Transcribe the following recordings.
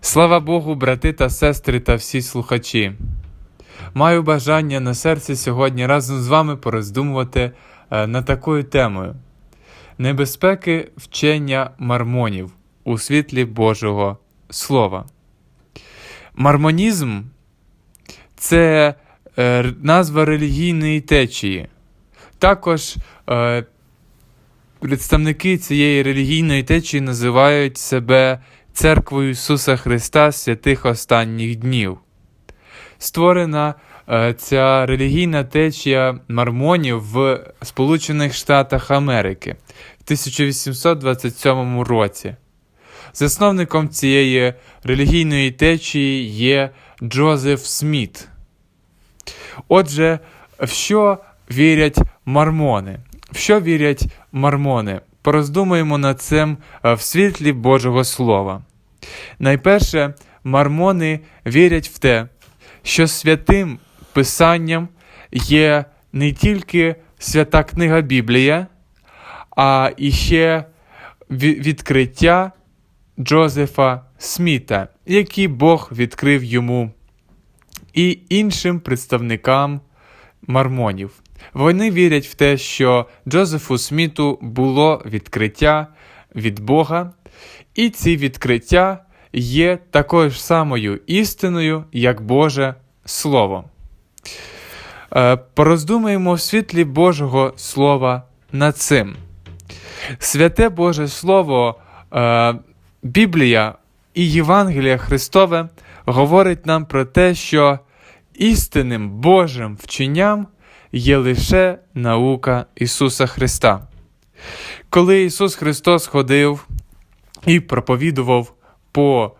Слава Богу, брати та сестри та всі слухачі. Маю бажання на серці сьогодні разом з вами пороздумувати е, над такою темою: Небезпеки вчення мармонів у світлі Божого Слова. Мармонізм це е, назва релігійної течії. Також е, представники цієї релігійної течії називають себе Церквою Ісуса Христа святих останніх днів. Створена е, ця релігійна течія мармонів в Сполучених Штатах Америки в 1827 році. Засновником цієї релігійної течії є Джозеф Сміт. Отже, в що вірять мармони? В що вірять мармони? Пороздумуємо над цим е, в світлі Божого Слова. Найперше, мармони вірять в те, що святим Писанням є не тільки свята книга Біблія, а іще ві- відкриття Джозефа Сміта, які Бог відкрив йому і іншим представникам мармонів. Вони вірять в те, що Джозефу Сміту було відкриття від Бога, і ці відкриття є такою ж самою істиною, як Боже Слово. Е, Пороздумаємо в світлі Божого Слова над цим. Святе Боже Слово, е, Біблія і Євангелія Христове говорить нам про те, що істинним Божим вченням є лише наука Ісуса Христа. Коли Ісус Христос ходив і проповідував по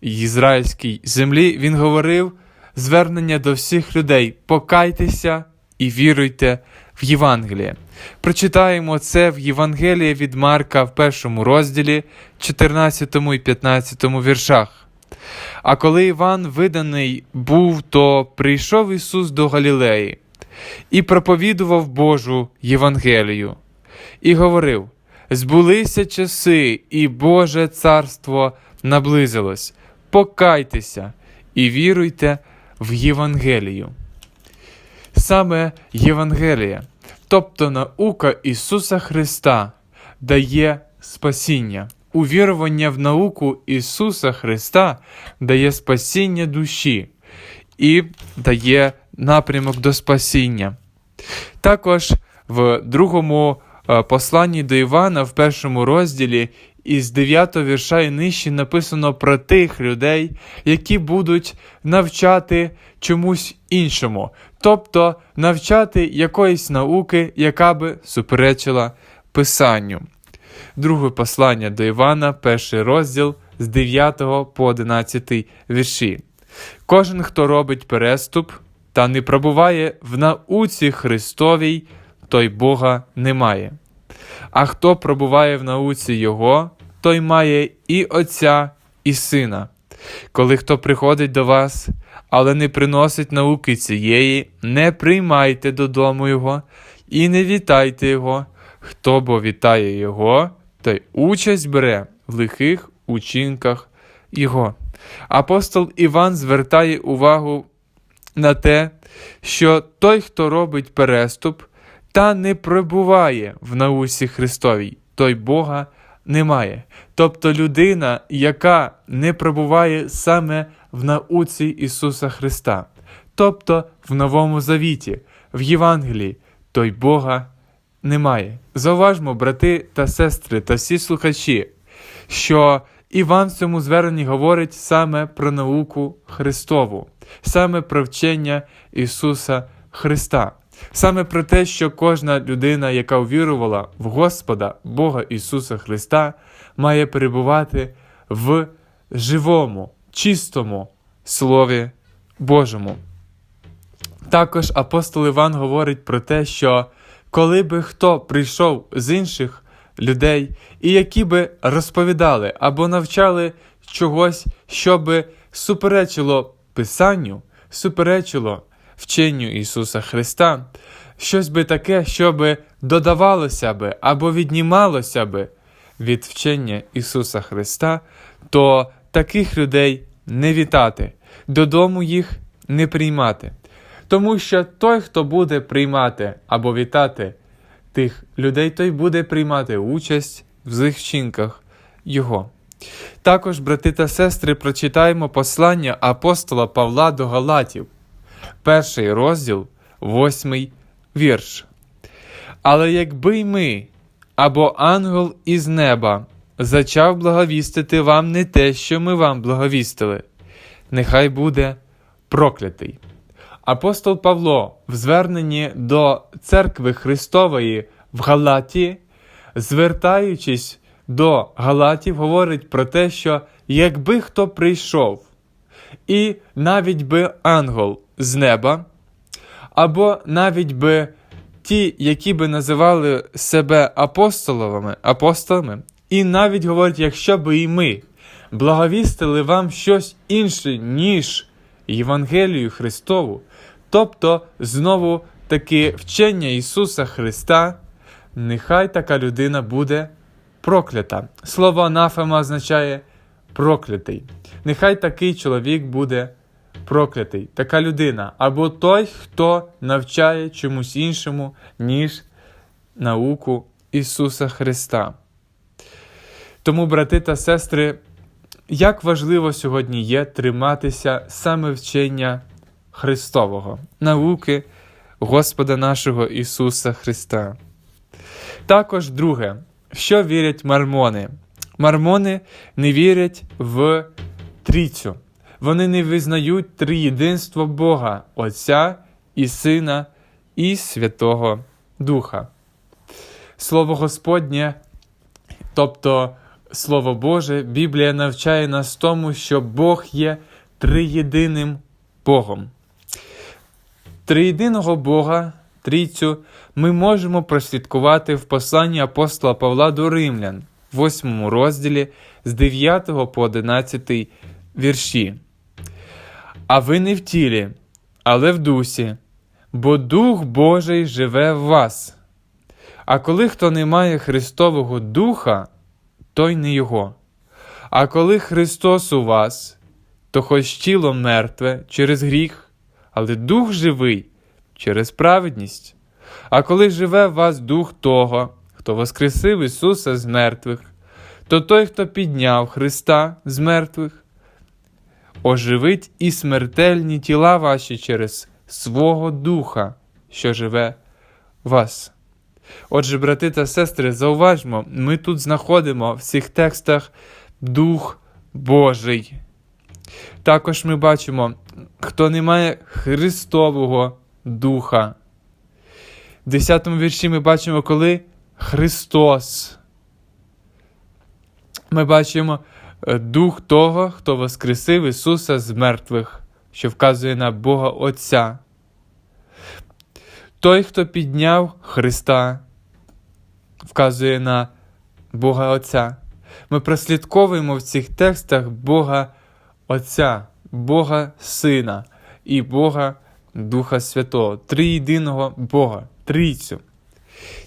ізраїльській землі, Він говорив звернення до всіх людей: покайтеся і віруйте в Євангеліє. Прочитаємо це в Євангелії від Марка в першому розділі, 14 і 15 віршах. А коли Іван виданий був, то прийшов Ісус до Галілеї і проповідував Божу Євангелію, і говорив: Збулися часи, і Боже царство наблизилось. Покайтеся і віруйте в Євангелію. Саме Євангелія, тобто наука Ісуса Христа, дає спасіння. Увірування в науку Ісуса Христа дає спасіння душі і дає напрямок до спасіння. Також в другому е, посланні до Івана, в першому розділі, із 9 вірша і нижче написано про тих людей, які будуть навчати чомусь іншому, тобто навчати якоїсь науки, яка би суперечила Писанню. Друге послання до Івана, перший розділ з 9 по 11 вірші. Кожен, хто робить переступ та не пробуває в науці Христовій, той Бога не має. А хто пробуває в науці Його, той має і Отця, і Сина. Коли хто приходить до вас, але не приносить науки цієї, не приймайте додому Його і не вітайте Його. Хто бо вітає Його, той участь бере в лихих учинках Його. Апостол Іван звертає увагу на те, що той, хто робить переступ та не прибуває в науці Христовій, той Бога не має. Тобто людина, яка не прибуває саме в науці Ісуса Христа, тобто в Новому Завіті, в Євангелії, той Бога немає. Зауважмо, брати та сестри та всі слухачі, що Іван в цьому зверненні говорить саме про науку Христову, саме про вчення Ісуса Христа, саме про те, що кожна людина, яка увірувала в Господа, Бога Ісуса Христа, має перебувати в живому, чистому Слові Божому. Також апостол Іван говорить про те, що коли би хто прийшов з інших людей, і які би розповідали або навчали чогось, що би суперечило Писанню, суперечило вченню Ісуса Христа, щось би таке, що би додавалося би або віднімалося би від вчення Ісуса Христа, то таких людей не вітати, додому їх не приймати. Тому що той, хто буде приймати або вітати тих людей, той буде приймати участь в злих вчинках Його. Також, брати та сестри, прочитаємо послання апостола Павла до Галатів, перший розділ, восьмий вірш. Але якби й ми, або ангел із неба, зачав благовістити вам не те, що ми вам благовістили, нехай буде проклятий. Апостол Павло в зверненні до церкви Христової в Галатії, звертаючись до Галатів, говорить про те, що якби хто прийшов, і навіть би ангел з неба, або навіть би ті, які би називали себе апостолами, апостолами, і навіть говорить, якщо би і ми благовістили вам щось інше, ніж Євангелію Христову, тобто знову таки вчення Ісуса Христа, нехай така людина буде проклята. Слово анафема означає проклятий. Нехай такий чоловік буде проклятий, така людина, або той, хто навчає чомусь іншому, ніж науку Ісуса Христа. Тому, брати та сестри, як важливо сьогодні є триматися саме вчення Христового, науки Господа нашого Ісуса Христа. Також друге, що вірять мармони? Мармони не вірять в трійцю. Вони не визнають триєдинство Бога, Отця і Сина і Святого Духа. Слово Господнє, тобто Слово Боже, Біблія навчає нас тому, що Бог є триєдиним Богом. Триєдиного Бога, трійцю, ми можемо прослідкувати в посланні апостола Павла до Римлян, 8 розділі з 9 по 11 вірші. А ви не в тілі, але в дусі, бо Дух Божий живе в вас. А коли хто не має Христового Духа, той не Його. А коли Христос у вас, то хоч тіло мертве через гріх, але Дух живий через праведність. А коли живе в вас Дух того, хто воскресив Ісуса з мертвих, то той, хто підняв Христа з мертвих, оживить і смертельні тіла ваші через свого Духа, що живе в вас. Отже, брати та сестри, зауважмо, ми тут знаходимо в цих текстах Дух Божий. Також ми бачимо, хто не має Христового Духа. В 10 вірші ми бачимо, коли Христос. Ми бачимо е, Дух того, хто воскресив Ісуса з мертвих, що вказує на Бога Отця. Той, хто підняв Христа, вказує на Бога Отця. Ми прослідковуємо в цих текстах Бога Отця, Бога Сина і Бога Духа Святого, триєдиного Бога, трійцю.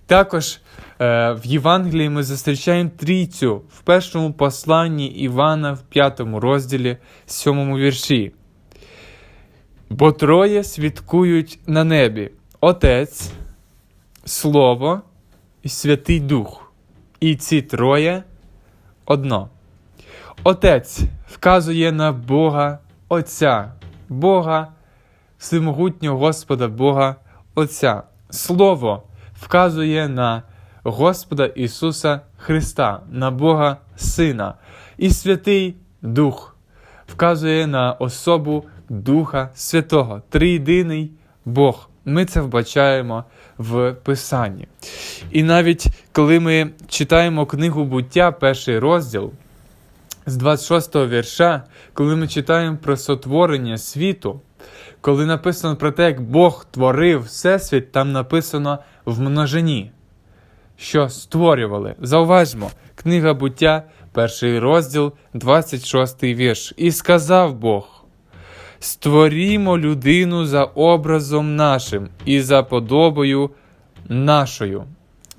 Також е, в Євангелії ми зустрічаємо трійцю в першому посланні Івана в п'ятому розділі, сьомому вірші. Бо троє свідкують на небі Отець, Слово і Святий Дух. І ці троє одно. Отець вказує на Бога Отця, Бога, всемогутнього Господа Бога Отця. Слово вказує на Господа Ісуса Христа, на Бога Сина. І Святий Дух вказує на особу Духа Святого, триєдиний Бог. Ми це вбачаємо в Писанні. І навіть коли ми читаємо книгу буття, перший розділ з 26 го вірша, коли ми читаємо про сотворення світу, коли написано про те, як Бог творив Всесвіт, там написано в множині, що створювали. Зауважмо, книга буття, перший розділ, 26 вірш. І сказав Бог. Створімо людину за образом нашим і за подобою нашою.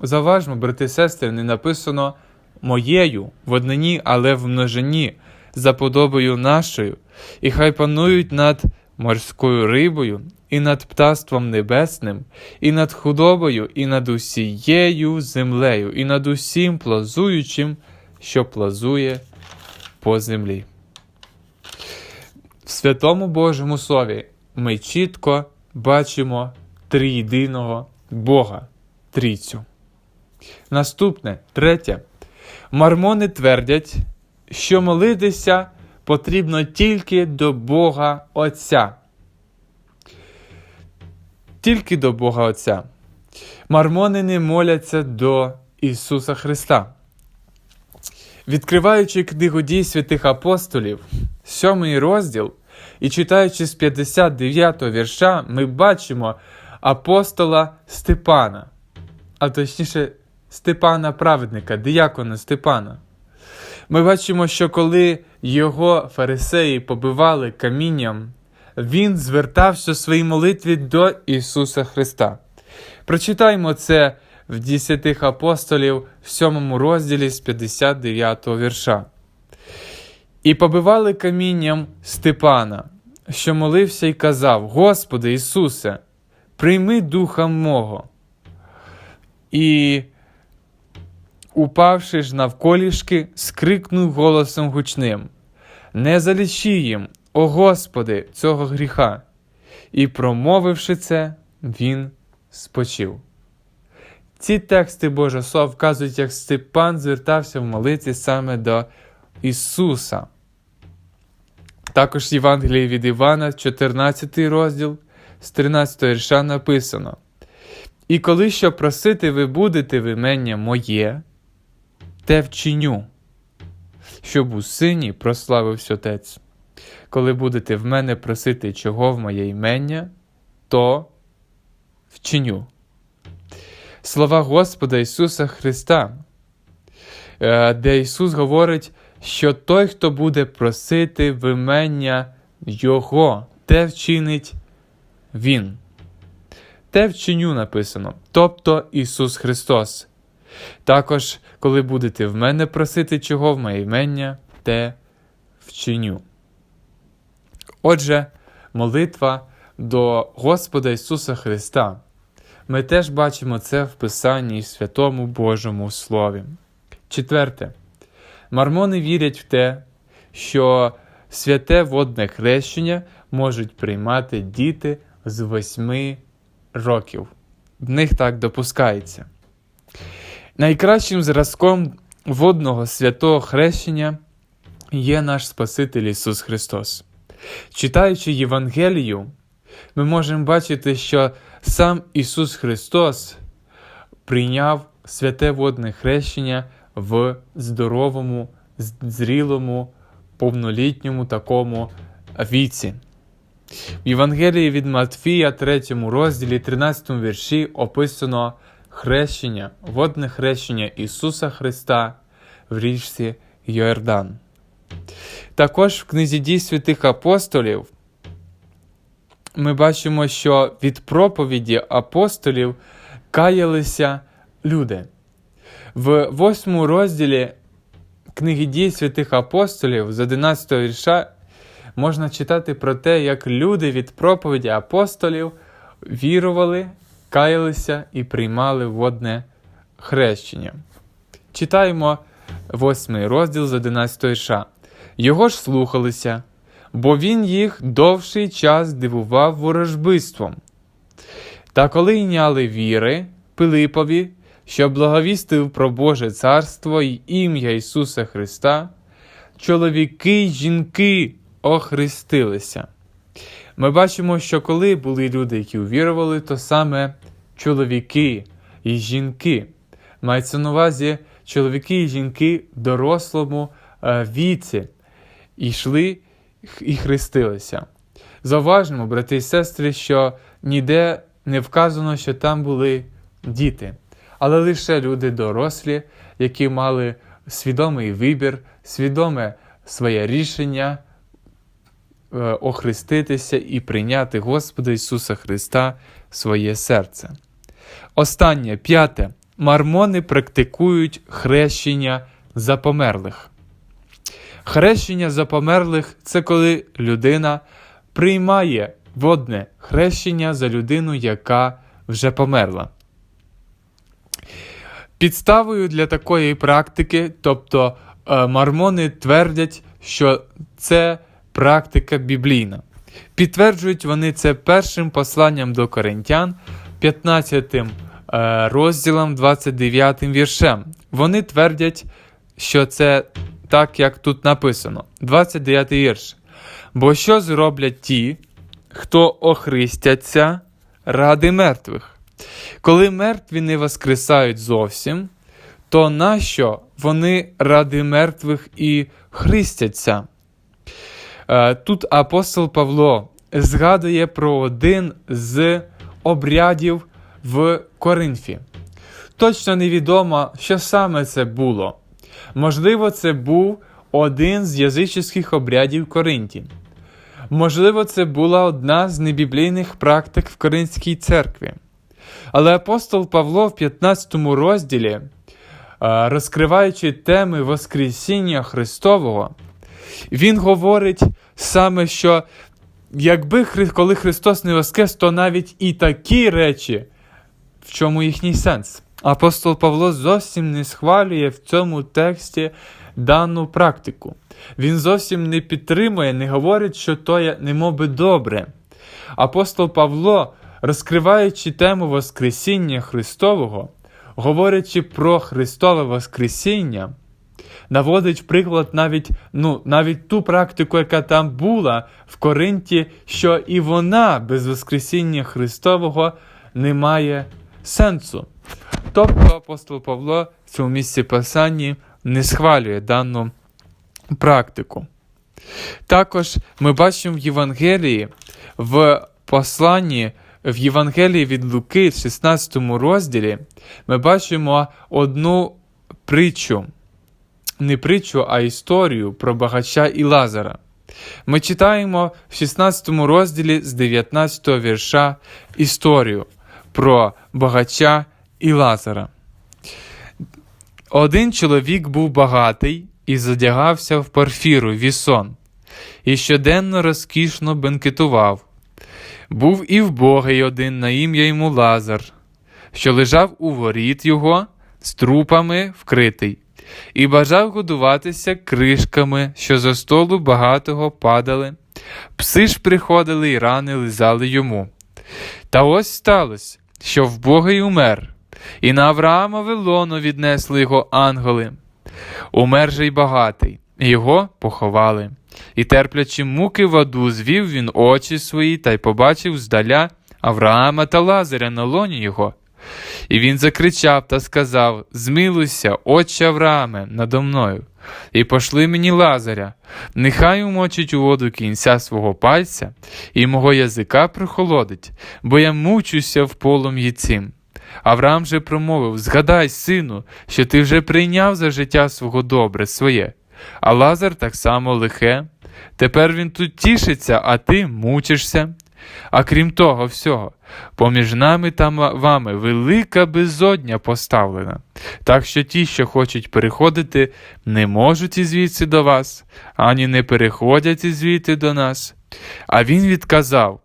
Заважмо, брати сестри, не написано моєю в однині, але в множині. за подобою нашою, і хай панують над морською рибою, і над птаством небесним, і над худобою, і над усією землею, і над усім плазуючим, що плазує по землі. В святому Божому Слові ми чітко бачимо трієдиного Бога, трійцю. Наступне, третє. Мармони твердять, що молитися потрібно тільки до Бога Отця. Тільки до Бога Отця. Мармони не моляться до Ісуса Христа. Відкриваючи книгу дій святих апостолів, сьомий розділ, і читаючи з 59 го вірша, ми бачимо апостола Степана, а точніше, Степана праведника, диякона Степана. Ми бачимо, що коли його фарисеї побивали камінням, він звертався в своїй молитві до Ісуса Христа. Прочитаймо це в десятих апостолів в 7 розділі з 59 вірша. І побивали камінням Степана, що молився і казав: Господи Ісусе, прийми духа мого. І, упавши ж навколішки, скрикнув голосом гучним: Не залічи їм, о Господи, цього гріха. І, промовивши це, він спочив. Ці тексти Божого Слова вказують, як Степан звертався в молитві саме до Ісуса. Також в Євангелії від Івана, 14 розділ, з 13 вірша написано: І коли що просити ви будете в імення моє, те вчиню, щоб у сині прославився Отець. Коли будете в мене просити чого в моє імення, то вчиню. Слова Господа Ісуса Христа, де Ісус говорить, що той, хто буде просити в імення Його, те вчинить Він. Те вчиню написано, тобто Ісус Христос. Також, коли будете в мене просити чого в моє імення, те вчиню. Отже, молитва до Господа Ісуса Христа. Ми теж бачимо це в Писанні Святому Божому Слові. Четверте. Мармони вірять в те, що святе водне хрещення можуть приймати діти з восьми років. В них так допускається. Найкращим зразком водного святого хрещення є наш Спаситель Ісус Христос. Читаючи Євангелію, ми можемо бачити, що сам Ісус Христос прийняв святе водне хрещення в здоровому, зрілому, повнолітньому такому віці. В Євангелії від Матфія, 3 розділі, 13 вірші описано хрещення, водне хрещення Ісуса Христа в річці Йордан. Також в книзі дій святих апостолів ми бачимо, що від проповіді апостолів каялися люди. В восьмому розділі книги дій святих апостолів з 11 вірша можна читати про те, як люди від проповіді апостолів вірували, каялися і приймали водне хрещення. Читаємо восьмий розділ з 11 вірша. Його ж слухалися, бо він їх довший час дивував ворожбиством. Та коли йняли віри Пилипові, що благовістив про Боже Царство і ім'я Ісуса Христа, чоловіки й жінки охрестилися. Ми бачимо, що коли були люди, які увірували, то саме чоловіки і жінки. Мається на увазі чоловіки і жінки в дорослому е, віці йшли і хрестилися. Зауважимо, брати і сестри, що ніде не вказано, що там були діти, але лише люди дорослі, які мали свідомий вибір, свідоме своє рішення е, охреститися і прийняти Господа Ісуса Христа в своє серце. Останнє п'яте. Мармони практикують хрещення за померлих. Хрещення за померлих це коли людина приймає водне хрещення за людину, яка вже померла. Підставою для такої практики, тобто е, мормони твердять, що це практика біблійна. Підтверджують вони це першим посланням до коринтян, 15 е, розділом, 29 віршем. Вони твердять, що це так, як тут написано. 29 вірш. Бо що зроблять ті, хто охристяться ради мертвих? Коли мертві не воскресають зовсім, то нащо вони ради мертвих і христяться? Е, Тут апостол Павло згадує про один з обрядів в Коринфі. Точно невідомо, що саме це було. Можливо, це був один з язичних обрядів Коринті. Можливо, це була одна з небіблійних практик в Коринській церкві. Але апостол Павло в 15 розділі, е, розкриваючи теми Воскресіння Христового, він говорить саме, що якби коли Христос не воскрес, то навіть і такі речі, в чому їхній сенс. Апостол Павло зовсім не схвалює в цьому тексті дану практику. Він зовсім не підтримує, не говорить, що то є немоби добре. Апостол Павло, розкриваючи тему Воскресіння Христового, говорячи про Христове Воскресіння, наводить приклад навіть, ну, навіть ту практику, яка там була в Коринті, що і вона без Воскресіння Христового не має сенсу. Тобто апостол Павло в цьому місці Писанні не схвалює дану практику. Також ми бачимо в Євангелії в посланні в Євангелії від Луки, в 16 розділі, ми бачимо одну притчу, не притчу, а історію про багача і Лазара. Ми читаємо в 16 розділі з 19 вірша історію про багача і Лазара. Один чоловік був багатий і задягався в парфіру вісон, і щоденно розкішно бенкетував. Був і вбогий один на ім'я йому Лазар, що лежав у воріт його з трупами вкритий, і бажав годуватися кришками, що за столу багатого падали. Пси ж приходили і рани лизали йому. Та ось сталося, що вбогий умер, і на Авраамове лоно віднесли його ангели. Умер же й багатий, і його поховали. І, терплячи муки в аду, звів він очі свої та й побачив здаля Авраама та Лазаря на лоні його. І він закричав та сказав: Змилуйся, отче Аврааме, надо мною, і пошли мені Лазаря, нехай умочить у воду кінця свого пальця, і мого язика прихолодить, бо я мучуся в полум'ї цим. Авраам же промовив: Згадай, сину, що ти вже прийняв за життя свого добре своє, а Лазар так само лихе. Тепер він тут тішиться, а ти мучишся. А крім того всього, поміж нами та вами велика безодня поставлена, так що ті, що хочуть переходити, не можуть ізвідси до вас, ані не переходять ізвідти до нас. А він відказав: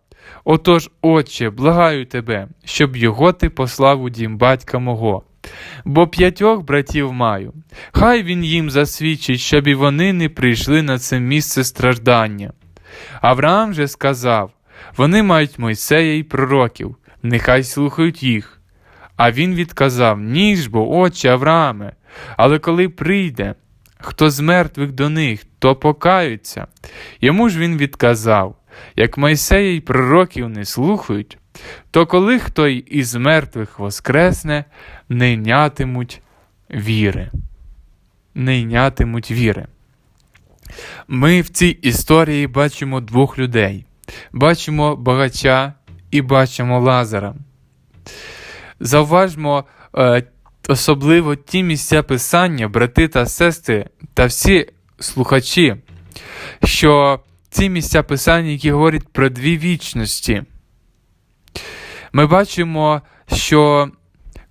Отож, отче, благаю тебе, щоб його ти послав у дім батька мого. Бо п'ятьох братів маю. Хай він їм засвідчить, щоб і вони не прийшли на це місце страждання. Авраам же сказав: вони мають Мойсея і пророків, нехай слухають їх. А він відказав: Ні ж бо, отче Аврааме, але коли прийде, хто з мертвих до них, то покаються. Йому ж він відказав: як Мойсея й пророків не слухають, то коли хто із мертвих воскресне, не йнятимуть віри. Не віри. Ми в цій історії бачимо двох людей. Бачимо багача і бачимо Лазара. Зауважмо е, особливо ті місця писання, брати та сестри, та всі слухачі, що ці місця писання, які говорять про дві вічності. Ми бачимо, що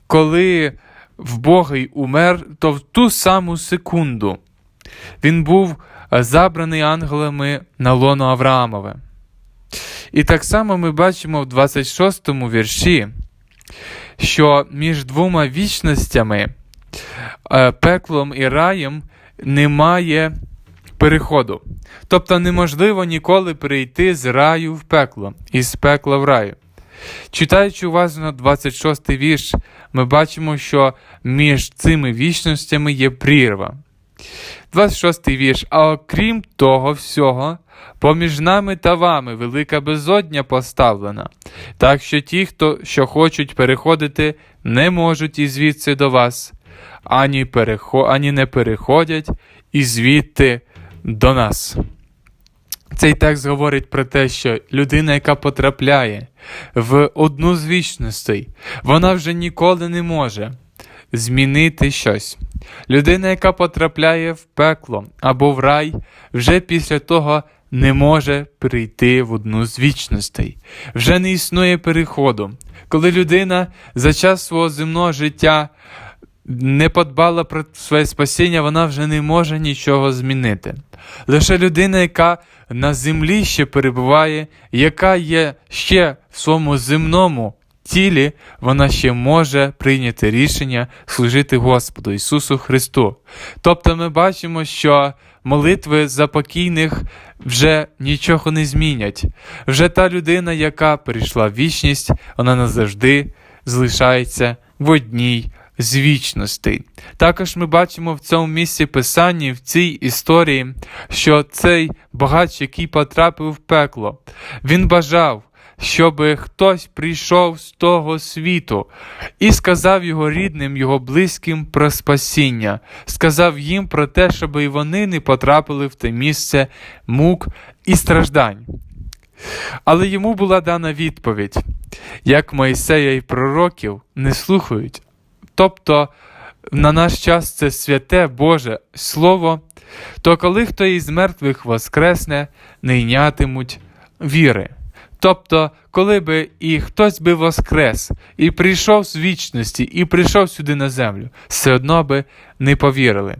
коли вбогий умер, то в ту саму секунду він був е, забраний ангелами на лоно Авраамове. І так само ми бачимо в 26 му вірші, що між двома вічностями, е, пеклом і раєм, немає переходу. Тобто неможливо ніколи перейти з раю в пекло і з пекла в раю. Читаючи уважно 26 вірш, ми бачимо, що між цими вічностями є прірва. 26 вірш. А окрім того всього, поміж нами та вами велика безодня поставлена, так що ті, хто що хочуть переходити, не можуть і звідси до вас, ані, перехо, ані не переходять і звідти до нас. Цей текст говорить про те, що людина, яка потрапляє в одну з вічностей, вона вже ніколи не може змінити щось. Людина, яка потрапляє в пекло або в рай, вже після того не може прийти в одну з вічностей. Вже не існує переходу. Коли людина за час свого земного життя не подбала про своє спасіння, вона вже не може нічого змінити. Лише людина, яка на землі ще перебуває, яка є ще в своєму земному тілі, вона ще може прийняти рішення служити Господу Ісусу Христу. Тобто ми бачимо, що молитви за покійних вже нічого не змінять. Вже та людина, яка перейшла в вічність, вона назавжди залишається в одній з вічностей. Також ми бачимо в цьому місці писанні, в цій історії, що цей багач, який потрапив в пекло, він бажав, щоб хтось прийшов з того світу і сказав його рідним, його близьким про спасіння, сказав їм про те, щоб і вони не потрапили в те місце мук і страждань. Але йому була дана відповідь, як Моїсея і пророків не слухають. Тобто на наш час це святе Боже Слово, то коли хто із мертвих воскресне, не йнятимуть віри. Тобто, коли би і хтось би воскрес, і прийшов з вічності, і прийшов сюди на землю, все одно би не повірили.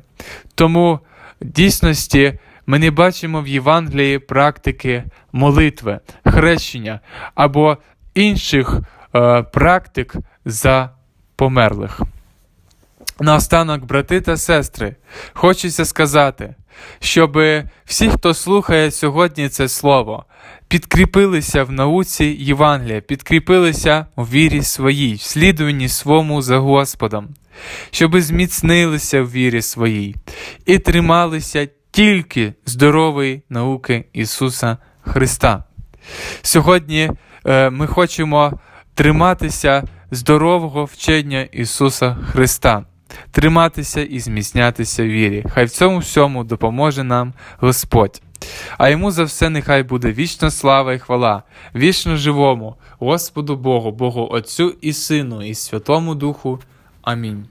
Тому дійсності ми не бачимо в Євангелії практики молитви, хрещення або інших е, практик за померлих. Наостанок, брати та сестри, хочеться сказати, щоб всі, хто слухає сьогодні це слово, підкріпилися в науці Євангелія, підкріпилися у вірі своїй, в слідуванні свому за Господом, щоб зміцнилися в вірі своїй і трималися тільки здорової науки Ісуса Христа. Сьогодні е, ми хочемо триматися здорового вчення Ісуса Христа, триматися і зміцнятися в вірі. Хай в цьому всьому допоможе нам Господь. А йому за все нехай буде вічна слава і хвала, вічно живому, Господу Богу, Богу Отцю і Сину, і Святому Духу. Амінь.